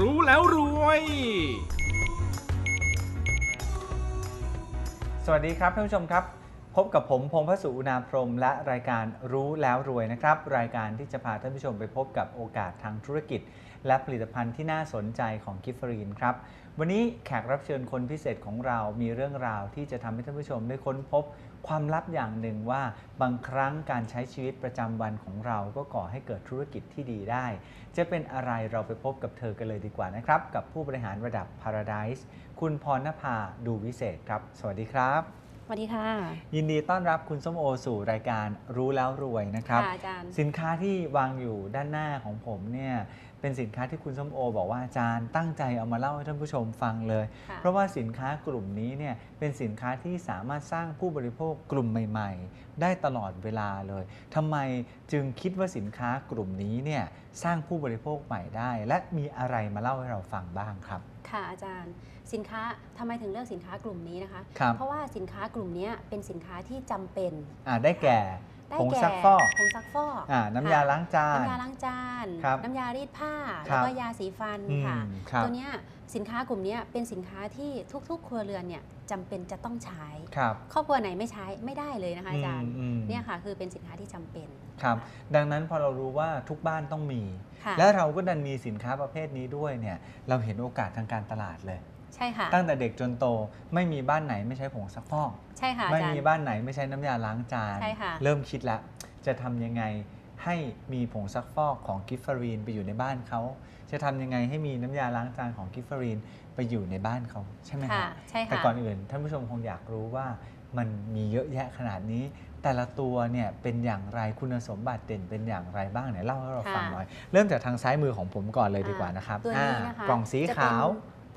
รู้แล้วรวย สวัสดีครับท่านผู้ชมครับ พบกับผมพงษ์พสุอุณาพรม และรายการรู้แล้วรวยนะครับ รายการที่จะพาท่านผู้ชมไปพบกับโอกาสทางธุรกิจ และผลิตภัณฑ์ที่น่าสนใจของกิฟฟรีนครับ วันนี้แขกรับเชิญคนพิเศษของเรามีเรื่องราวที่จะทำให้ท่านผู้ชมได้ค้นพบความลับอย่างหนึ่งว่าบางครั้งการใช้ชีวิตประจำวันของเราก็ก่อให้เกิดธุรกิจที่ดีได้ จะเป็นอะไรเราไปพบกับเธอกันเลยดีกว่านะครับ กับผู้บริหารระดับ Paradise คุณพรณภาดูวิเศษครับ สวัสดีครับ สวัสดีค่ะ ยินดีต้อนรับคุณส้มโอสู่รายการรู้แล้วรวยนะครับ ค่ะอาจารย์ สินค้าที่วางอยู่ด้านหน้าของผมเนี่ย เป็นสินค้าที่คุณส้มโอ บอกว่าอาจารย์ตั้งใจเอามาเล่าให้ท่านผู้ชมฟังเลยค่ะเพราะว่าสินค้ากลุ่มนี้เนี่ยเป็นสินค้าที่สามารถสร้างผู้บริโภคกลุ่มใหม่ ๆ ได้ตลอดเวลาเลยทำไมจึงคิดว่าสินค้ากลุ่มนี้เนี่ยสร้างผู้บริโภคใหม่ได้ และมีอะไรมาเล่าให้เราฟังบ้างครับค่ะอาจารย์สินค้าทำไมถึงเลือกสินค้ากลุ่มนี้นะคะครับเพราะว่าสินค้ากลุ่มนี้เป็นสินค้าที่จำเป็นอ่าได้แก่ ได้ผงแก่ซักฟอกผงซักฟอกอ่าน้ำยาค่ะล้างจาน น้ำยาล้างจาน ครับน้ำยารีดผ้า ครัแล้วบ ก็ยาสีฟันอืมค่ะครับตัวเนี้ยสินค้ากลุ่มเนี้ยเป็นสินค้าที่ทุกๆ ครัวเรือนเนี่ยจำเป็นจะต้องใช้ ครับครอบครัวไหนไม่ใช้ไม่ได้เลยนะคะอาจารย์อืมเนี่ยค่ะคือเป็นสินค้าที่จำเป็นครับ ดังนั้นพอเรารู้ว่าทุกบ้านต้องมี ค่ะและเราก็ดันมีสินค้าประเภทนี้ด้วยเนี่ย เราเห็นโอกาสทางการตลาดเลย ใช่ค่ะตั้งแต่เด็กจนโตไม่มีบ้านไหนไม่ใช้ผงซักฟอกใช่ค่ะอาไม่จารมีย์บ้านไหนไม่ใช้น้ำยาล้างจานใช่ค่ะเริ่มคิดแล้วจะทำยังไงให้มีผงซักฟอกของกิฟฟารีนไปอยู่ในบ้านเขา จะทำยังไงให้มีน้ำยาล้างจานของกิฟฟารีนไปอยู่ในบ้านเขาใช่ไหมคค่ะรับใช่ค่ะแต่ก่อนอื่นท่านผู้ชมคงอยากรู้ว่ามันมีเยอะแยะขนาดนี้ แต่ละตัวเนี่ยเป็นอย่างไรคุณสมบัติเด่นเป็นอย่างไรบ้างเนี่ยเล่าให้เราฟังค่ะหน่อย เริ่มจากทางซ้ายมือของผมก่อนเลยดีกว่านะครับตัวนี้อ่านะคะกล่องสีจะเป็นขาว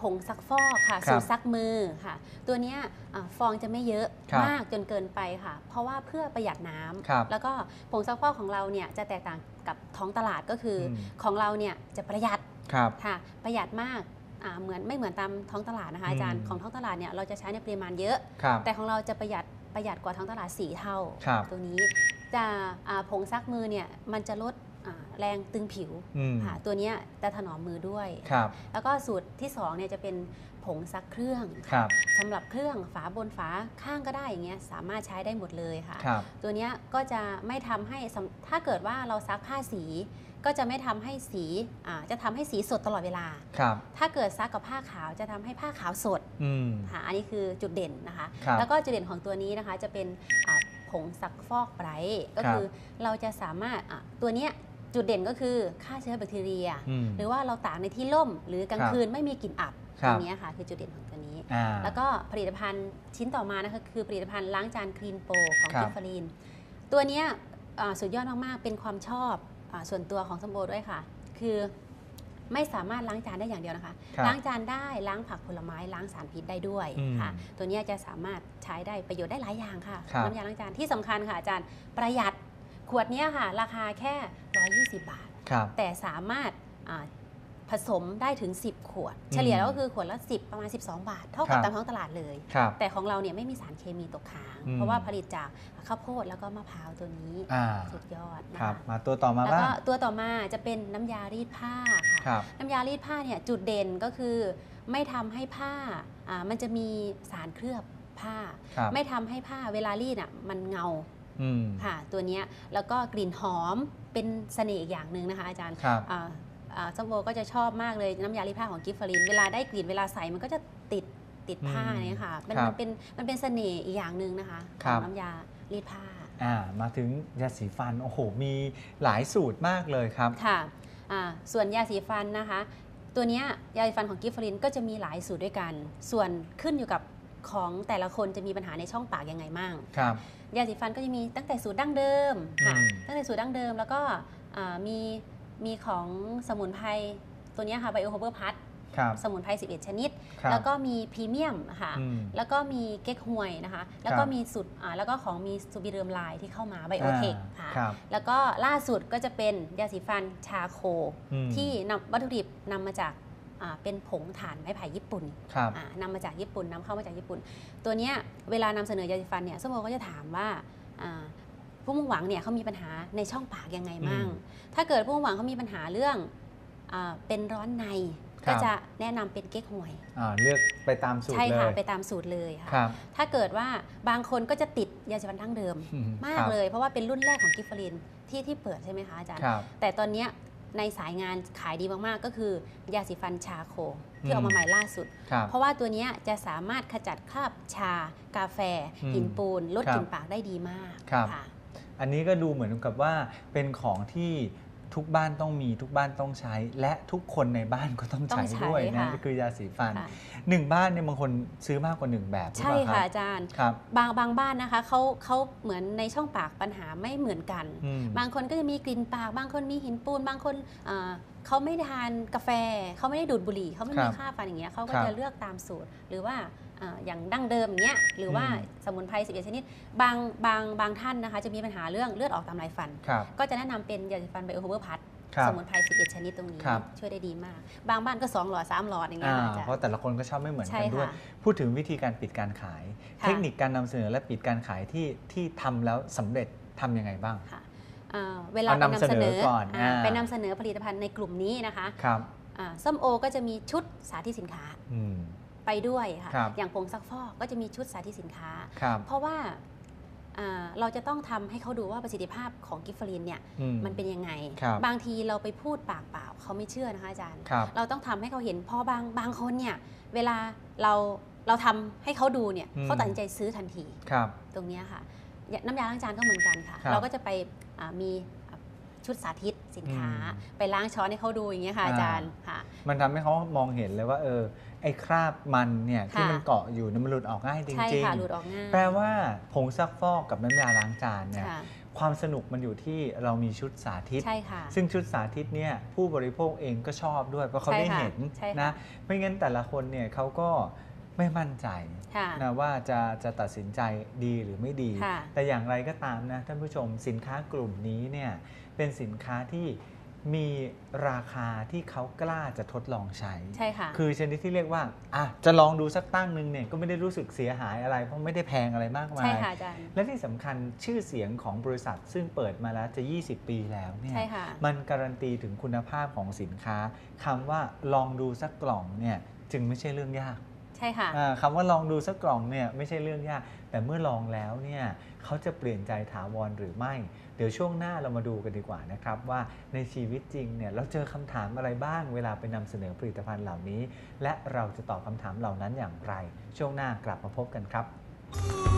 ผงซักฟอกค่ะครับสูตรซักมือค่ะ ตัวเนี้ยอ่าฟองจะไม่เยอะครับมากจนเกินไปค่ะ เพราะว่าเพื่อประหยัดน้ำครับแล้วก็ผงซักฟอกของเราเนี่ยจะแตกต่างกับท้องตลาดก็คืออมของเราเนี่ยจะประหยัดครับค่ะ ประหยัดมากอ่าเหมือนไม่เหมือนตามท้องตลาดนะคะอาจารย์อืมของท้องตลาดเนี่ยเราจะใช้ในปริมาณเยอะครับแต่ของเราจะประหยัดประหยัดกว่าท้องตลาด 4 เท่าครับตัวนี้จะอ่าผงซักมือเนี่ยมันจะลดอ่า แรงตึงผิวอืมค่ะตัวเนี้ยจะถนอมมือด้วยครับแล้วก็สูตรที่2เนี่ยจะเป็นผงซักเครื่องครับสำหรับเครื่องฝาบนฝาข้างก็ได้อย่างเงี้ยสามารถใช้ได้หมดเลยค่ะครับตัวเนี้ยก็จะไม่ทำให้สำถ้าเกิดว่าเราซักผ้าสีก็จะไม่ทำให้สีอ่าจะทำให้สีสดตลอดเวลาครับถ้าเกิดซักกับผ้าขาวจะทำให้ผ้าขาวสดอืมค่ะอันนี้คือจุดเด่นนะคะครับแล้วก็จุดเด่นของตัวนี้นะคะจะเป็นอ่าผงซักฟอกไบรท์ก็ครับคือเราจะสามารถอะตัวเนี้ย จุดเด่นก็คือฆ่าเชื้อแบคทีเรียอืมหรือว่าเราตากในที่ร่ม หรือกลางครับคืนไม่มีกลิ่นอับครัตบรงเนี้ยค่ะคือจุดเด่นของตัวนี้อ่าแล้วก็ผลิตภัณฑ์ชิ้นต่อมานะคะคือผลิตภัณฑ์ล้างจานคลีนโปของครับกิฟฟารีนตัวเนี้ยอ่าสุดยอดมาก ๆ เป็นความชอบอาส่วนตัวของสมโบด้วยค่ะ คือไม่สามารถล้างจานได้อย่างเดียวนะคะครับล้างจานได้ล้างผักผลไม้ล้างสารพิษได้ด้วยอืมค่ะ ตัวเนี้ยจะสามารถใช้ได้ประโยชน์ได้หลายอย่างค่ะครับน้ำยาล้างจานที่สำคัญค่ะอาจารย์ประหยัด ขวดเนี้ยค่ะ ราคาแค่ 120 บาทครับแต่สามารถอ่าผสมได้ถึง 10 ขวดอืมเฉลี่ยแล้วก็คือขวดละ 10 ประมาณ 12 บาท เท่ากับครับตามท้องตลาดเลยครับแต่ของเราเนี่ยไม่มีสารเคมีตกค้างอืมเพราะว่าผลิตจากข้าวโพดแล้วก็มะพร้าวตัวนี้อ่าสุดยอดนะครัคะบมาตัวต่อมาแล้วบ้างก็ตัวต่อมาจะเป็นน้ำยารีดผ้าค่ะครับน้ำยารีดผ้าเนี่ยจุดเด่นก็คือไม่ทำให้ผ้าอ่ามันจะมีสารเคลือบผ้าครับไม่ทำให้ผ้าเวลารีดอะมันเงาอืม ค่ะตัวเนี้ยแล้วก็กลิ่นหอมเป็นเสน่ห์อีกอย่างหนึ่งนะคะอาจารย์ครับอ่าอ่าส้มโอก็จะชอบมากเลยน้ำยารีดผ้าของกิฟฟาริน เวลาได้กลิ่นเวลาใส่มันก็จะติดติดผ้าอืมเนี่ยค่ะมันครับมันเป็นมันเป็นเสน่ห์อีกอย่างหนึ่งนะคะขครัองบน้ำยารีดผ้าอ่ามาถึงยาสีฟันโอ้โหมีหลายสูตรมากเลยครับค่ะอ่าส่วนยาสีฟันนะคะ ตัวเนี้ยยาสีฟันของกิฟฟารินก็จะมีหลายสูตรด้วยกัน ส่วนขึ้นอยู่กับของแต่ละคนจะมีปัญหาในช่องปากยังไงมั่งครับ ยาสีฟันก็จะมีตั้งแต่สูตรดั้งเดิมค่ะอืม ตั้งแต่สูตรดั้งเดิมแล้วก็อ่ามีมีของสมุนไพรตัวเนี้ยค่ะไบโอโฮเบอร์พัทครับสมุนไพร11 ชนิด ครับแล้วก็มีพรีเมียมค่ะ อืม แล้วก็มีเก๊กฮวยนะคะ แล้วก็มีสุดอ่าแล้วก็ของมีซูบิเริมไลน์ที่เข้ามาไบโอเทคอ่าค่ะ ครับแล้วก็ล่าสุดก็จะเป็นยาสีฟันชาโค อืมที่นำวัตถุดิบนำมาจากอ่า เป็นผงถ่านไม้ไผ่ญี่ปุ่นครับอ่านำมาจากญี่ปุ่นนำเข้ามาจากญี่ปุ่น ตัวเนี้ยเวลานำเสนอยาสีฟันเนี่ยสมโอก็จะถามว่าอ่าผู้มุ่งหวังเนี่ยเขามีปัญหาในช่องปากยังไงมั่งอืมถ้าเกิดผู้มุ่งหวังเขามีปัญหาเรื่องอาเป็นร้อนในครับก็จะแนะนำเป็นเก๊กฮวยอ่าเลือกไปตามสูตรใช่เลค่ะยไปตามสูตรเลยค่ะครับถ้าเกิดว่าบางคนก็จะติดยาสีฟันดั้งเดิมอืมมาคกรับเลย เพราะว่าเป็นรุ่นแรกของกิฟฟลินที่ที่เปิดใช่ไหมคะอาจารย์ครับแต่ตอนเนี้ย ในสายงานขายดีมากๆ ก็คือยาสีฟันชาโคอืที่มออกมาใหม่ล่าสุด ครับ เพราะว่าตัวเนี้ยจะสามารถขจัดคราบชา กาแฟอืมหินปูนลดครับกลิ่นปากได้ดีมากครับ ค่ะ อันนี้ก็ดูเหมือนกับว่าเป็นของที่ ทุกบ้านต้องมีทุกบ้านต้องใช้ และทุกคนในบ้านก็ต้องต้อใช้งใช้ด้วยนะค่ะ คือยาสีฟันค่ะ หนึ่งบ้านเนี่ยบางคนซื้อมากกว่าหนึ่งแบบหรือใช่เปล่าค่ะรับอาจารย์ครับบางบางบ้านนะคะเขาเขาเหมือนในช่องปากปัญหาไม่เหมือนกัน อืม บางคนก็จะมีกลิ่นปาก บางคนมีหินปูน บางคนอ่าเขาไม่ทานกาแฟ เขาไม่ได้ดูดบุหรี่ เขาไม่ครัมีบค่าฟันอย่างเงี้ยเขาก็ครับจะเลือกตามสูตร หรือว่า อ่าอย่างดั้งเดิมอย่างเงี้ยหรือว่าอืมสมุนไพร11ชนิด บางบางบางท่านนะคะ จะมีปัญหาเรื่องเลือดออกตามลายฟันครับก็จะแนะนำเป็นยาสีฟันไบโอโฮเวอร์พัทครับสมุนไพร11ชนิดตรงนี้ครับช่วยได้ดีมาก บางบ้านก็ 2 หลอด 3 หลอดอย่างเงี้อ่ายค่ะอาจารเพราะย์แต่ละคนก็ชอบไม่เหมือนใช่กันด้วยค่ะพูดถึงวิธีการปิดการขายค่ะเทคนิคการนำเสนอและปิดการขายที่ที่ทำแล้วสำเร็จทำยังไงบ้างค่ะอ่าเวลาเอาไปนำนำเสเสนนออก่อนอ่าอ่าไปนำเสนอผลิตภัณฑ์ในกลุ่มนี้นะคะครับอ่าส้มโอก็จะมีชุดสาธิตสินค้าอืม ไปด้วยค่ะ ครับอย่างผงซักฟอกก็จะมีชุดสาธิตสินค้า ครับเพราะว่าอ่าเราจะต้องทำให้เขาดูว่าประสิทธิภาพของกิฟฟลินเนี่ยอื มันเป็นยังไงครับบางทีเราไปพูดปากเปล่าเขาไม่เชื่อนะคะอาจารย์ ครับ เราต้องทำให้เขาเห็นเพอบางบางคนเนี่ยเวลาเราเราทำให้เขาดูเนี่ยอืม เขาตัดสินใจซื้อทันทีครับ ตรงเนี้ยค่ะอย่าน้ำยาล้างจานก็เหมือนกันค่ะ ครับเราก็จะไปอ่ามีอ่าชุดสาธิต สินค้าอืมไปล้างช้อนให้เขาดูอย่างเงี้ยค่ะอ่าอาจารย์ค่ะ มันทำให้เขามองเห็นเลยว่าเออไอ้คราบมันเนี่ยที่ค่ะมันเกาะอยู่เนี่ยมันหลุดออกง่ายจใช่ริงค่ะหลุดออกง่ายๆแปลว่าผงซักฟอกกับน้ำยาล้างจานเนี่ยค่ะความสนุกมันอยู่ที่เรามีชุดสาธิต ใช่ค่ะ ซึ่งชุดสาธิตเนี่ยผู้บริโภคเองก็ชอบด้วย เพราะเขาใช่ได้ค่ะเห็นใช่ค่ะนะไม่งั้นแต่ละคนเนี่ยเขาก็ไม่มั่นใจค่ะนะว่าจะจะตัดสินใจดีหรือไม่ดีค่ะแต่อย่างไรก็ตามนะท่านผู้ชมสินค้ากลุ่มนี้เนี่ย เป็นสินค้าที่มีราคาที่เขากล้าจะทดลองใช้ ใช่ค่ะ คือชนิดที่เรียกว่าอะจะลองดูสักตั้งหนึ่งเนี่ยก็ไม่ได้รู้สึกเสียหายอะไร เพราะไม่ได้แพงอะไรมากมาใช่ยค่ะอาจารย์ และที่สำคัญชื่อเสียงของบริษัทซึ่งเปิดมาแล้วจะ 20 ปีแล้วเนี่ย ใช่ค่ะ มันการันตีถึงคุณภาพของสินค้าคำว่าลองดูสักกล่องเนี่ยจึงไม่ใช่เรื่องยากใช่ค่ะ อ่าคำว่าลองดูสักกล่องเนี่ยไม่ใช่เรื่องยาก แต่เมื่อลองแล้วเนี่ยเขาจะเปลี่ยนใจถาวรหรือไม่ เดี๋ยวช่วงหน้าเรามาดูกันดีกว่านะครับว่าในชีวิตจริงเนี่ยเราเจอคำถามอะไรบ้าง เวลาไปนำเสนอผลิตภัณฑ์เหล่านี้ และเราจะตอบคำถามเหล่านั้นอย่างไร ช่วงหน้ากลับมาพบกันครับ